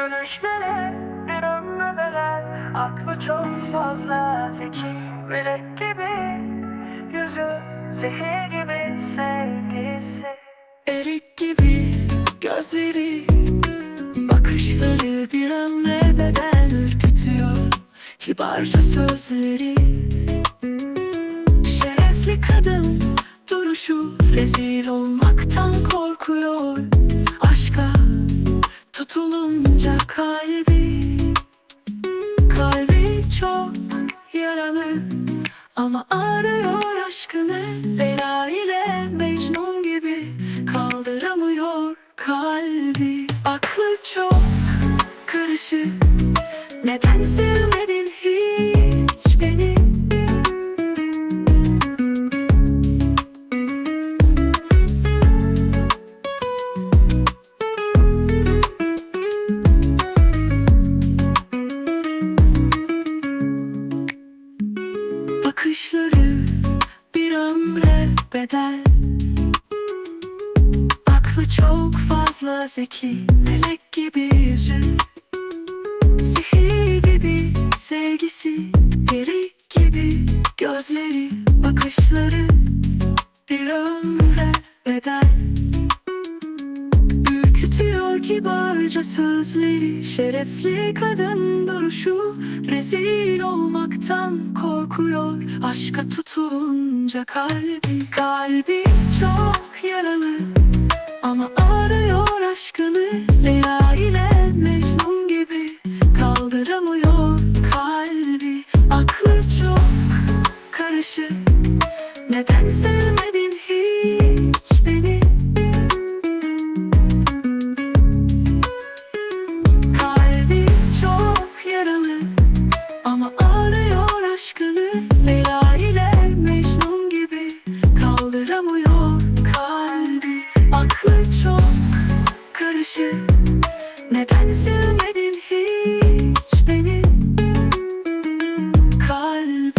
Gülüşleri bir ömrü bedel Aklı çok fazla zeki Melek gibi Yüzü zehir gibi sevgisi. Erik gibi gözleri Bakışları bir ömre bedel ürkütüyor. Kibarca sözleri Şerefli kadın duruşu Rezil olmaktan kalbi. Kalbi çok yaralı Ama arıyor aşkını. Leyla ile Mecnun gibi Kaldıramıyor kalbi. Aklı çok karışık. Neden sevmedin bedel Aklı çok fazla zeki Melek gibi yüzü Zehir gibi sevgisi Peri gibi. Gözleri Bakışları bir ömre bedel kibarca sözleri Şerefli kadın duruşu Rezil olmaktan korkuyor. Aşka tutunca kalbi Kalbi çok yaralı. Ama arıyor aşkını Leyla ile Mecnun gibi. Kaldıramıyor kalbi Aklı çok karışık. Neden sevmedin karışık Neden sevmedin hiç beni? Kalbi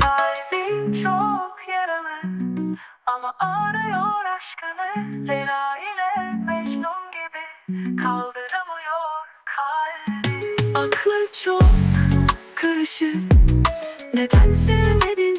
Kalbim çok yaralı Ama arıyor aşkını karışık. Neden sevmedin